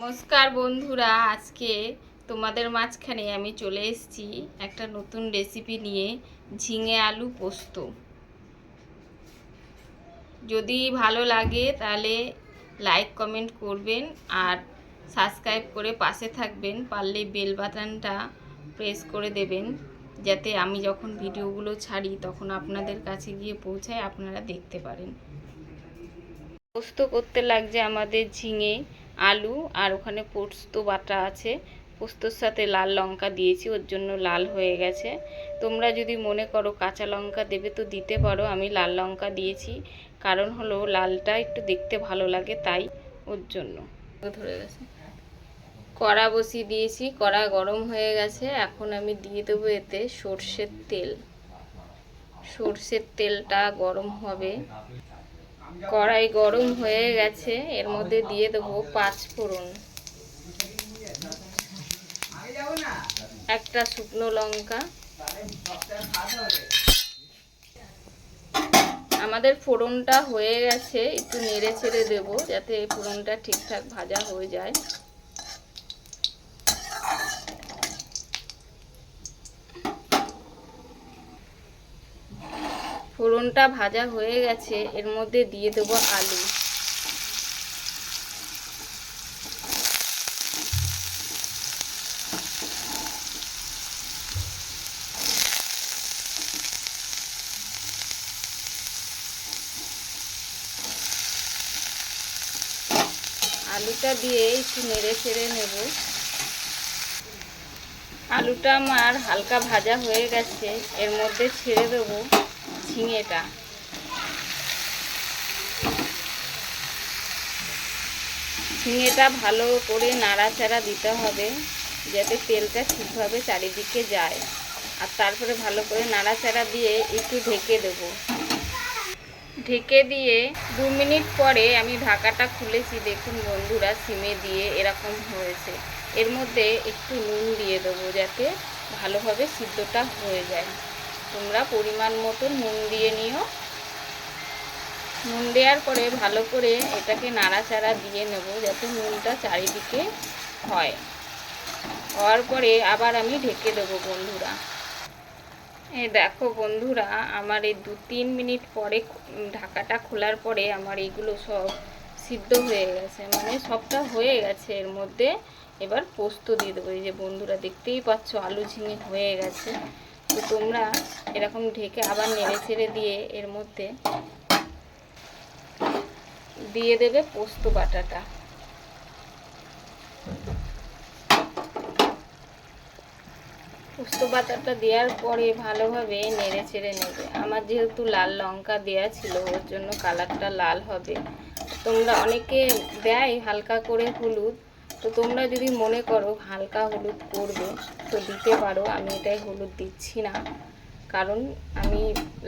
নমস্কার বন্ধুরা, আজকে তোমাদের মাঝখানে আমি চলে এসেছি একটা নতুন রেসিপি নিয়ে ঝিঙে আলু পোস্ত। যদি ভালো লাগে তাহলে লাইক কমেন্ট করবেন আর সাবস্ক্রাইব করে পাশে থাকবেন, পারলে বেল বাটনটা প্রেস করে দেবেন, যাতে আমি যখন ভিডিওগুলো ছাড়ি তখন আপনাদের কাছে গিয়ে পৌঁছায় আপনারা দেখতে পারেন। পোস্ত করতে লাগছে আমাদের ঝিঙে। আলু আর ওখানে পোস্ত বাটা আছে। পোস্তর সাথে লাল লঙ্কা দিয়েছি, ওর জন্য লাল হয়ে গেছে। তোমরা যদি মনে করো কাঁচা লঙ্কা দেবে তো দিতে পারো, আমি লাল লঙ্কা দিয়েছি। কারণ হলো লালটা একটু দেখতে ভালো লাগে তাই ওর জন্য। ধরে গেছে। কড়া বসিয়ে দিয়েছি, কড়া গরম হয়ে গেছে। এখন আমি দিয়ে দেবো এতে সর্ষের তেল। সর্ষের তেলটা গরম হবে। কড়াই গরম হয়ে গেছে, এর মধ্যে দিয়ে দেবো পাঁচ ফোড়ন। একটা শুকনো লঙ্কা। আমাদের ফোড়নটা হয়ে গেছে, একটু নেড়ে ছেড়ে দেবো, যাতে ফোড়নটা ঠিকঠাক ভাজা হয়ে যায়। ফোড়নটা ভাজা হয়ে গেছে, এর মধ্যে দিয়ে দেবো আলু। আলুটা দিয়ে একটু নেড়ে ছেড়ে নেব। আলুটা আমার হালকা ভাজা হয়ে গেছে, এর মধ্যে ছেড়ে দেবো। ঝিঙেটা ঝিঙেটা ভালো করে নাড়াচাড়া দিতে হবে, যাতে তেলটা ঠিকভাবে চারিদিকে যায়। আর তারপরে ভালো করে নাড়াচাড়া দিয়ে একটু ঢেকে দেবো। ঢেকে দিয়ে দু মিনিট পরে আমি ঢাকাটা খুলেছি, দেখুন বন্ধুরা, সিমে দিয়ে এরকম হয়েছে। এর মধ্যে একটু নুন দিয়ে দেবো, যাতে ভালোভাবে সিদ্ধটা হয়ে যায়। তোমরা পরিমাণ মতো নুন দিয়ে নিও। নুন দেওয়ার পরে ভালো করে এটাকে নাড়াচাড়া দিয়ে নেব যাতে নুনটা চারিদিকে হয়। হওয়ার পরে আবার আমি ঢেকে দেবো বন্ধুরা। এই দেখো বন্ধুরা, আমার এই দু তিন মিনিট পরে ঢাকাটা খোলার পরে আমার এইগুলো সব সিদ্ধ হয়ে গেছে। মানে সবটা হয়ে গেছে, এর মধ্যে এবার পোস্ত দিয়ে দেবো। এই যে বন্ধুরা, দেখতেই পাচ্ছ আলু ঝিঙে হয়ে গেছে। তো তোমরা এরকম ঢেকে আবার নেড়ে ছেড়ে দিয়ে এর মধ্যে দিয়ে দেবে পোস্ত বাটাটা। পোস্ত বাটাটা দেওয়ার পরে ভালোভাবে নেড়ে ছেড়ে নেবে। আমার যেহেতু লাল লঙ্কা দেওয়া ছিল, ওর জন্য কালারটা লাল হবে। তোমরা অনেকে দেয় হালকা করে হলুদ তো তোমরা যদি মনে করো হালকা হলুদ করবে তো দিতে পারো। আমি এটাই হলুদ দিচ্ছি না। কারণ আমি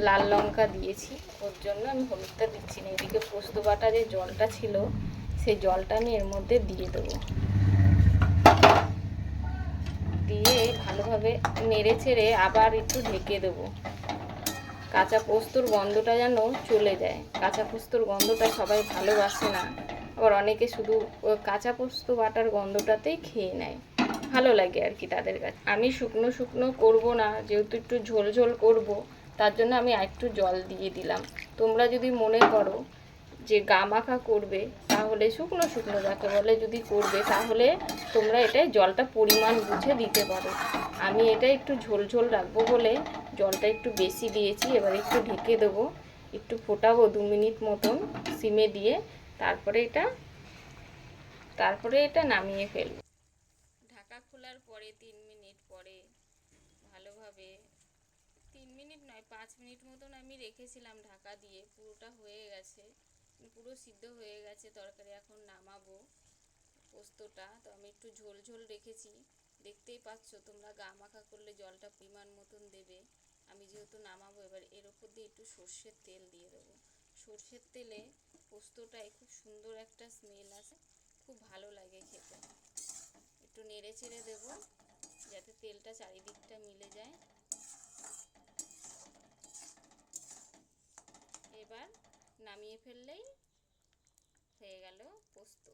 লাল লঙ্কা দিয়েছি, ওর জন্য আমি হলুদটা দিচ্ছি না। এদিকে পোস্ত বাটা যে জলটা ছিল, সেই জলটা আমি এর মধ্যে দিয়ে দেবো। দিয়ে ভালোভাবে নেড়ে ছেড়ে আবার একটু ঢেকে দেবো। কাঁচা পোস্তর গন্ধটা যেন চলে যায়। কাঁচা পোস্তর গন্ধটা সবাই ভালোবাসে না। আবার অনেকে শুধু কাঁচা পোস্ত বাটার গন্ধটাতেই খেয়ে নেয়। ভালো লাগে আর কি তাদের কাছে। আমি শুকনো শুকনো করব না, যেহেতু একটু ঝোল ঝোল করব, তার জন্য আমি একটু জল দিয়ে দিলাম। তোমরা যদি মনে করো যে গা মাখা করবে, তাহলে শুকনো শুকনো যাকে বলে যদি করবে, তাহলে তোমরা এটাই জলটা পরিমাণ বুঝে দিতে পারো। আমি এটা একটু ঝোল ঝোল রাখব বলে জলটা একটু বেশি দিয়েছি, এবার একটু ঢেকে দেবো। একটু ফোটাবো দু মিনিট মতন, সিমে দিয়ে। তারপরে এটা তারপরে এটা নামিয়ে ফেলব। ঢাকা খোলার পরে তিন মিনিট পরে ভালোভাবে, তিন মিনিট নয়, পাঁচ মিনিট মতন আমি রেখেছিলাম ঢাকা দিয়ে। পুরোটা হয়ে গেছে, পুরো সিদ্ধ হয়ে গেছে তরকারি, এখন নামাবো পোস্তটা। তো আমি একটু ঝোল ঝোল রেখেছি। দেখতেই পাচ্ছ তোমরা, গা মাখা করলে জলটা পরিমাণ মতন দেবে। আমি যেহেতু নামাবো, এবার এর ওপর দিয়ে একটু সর্ষের তেল দিয়ে দেবো। সর্ষের তেলে পোস্তটায় খুব সুন্দর একটা স্মেল আছে খুব ভালো লাগে খেতে। একটু নেড়ে ছেড়ে দেবো, যাতে তেলটা চারিদিকটা মিলে যায়। এবার নামিয়ে ফেললেই হয়ে গেল পোস্ত।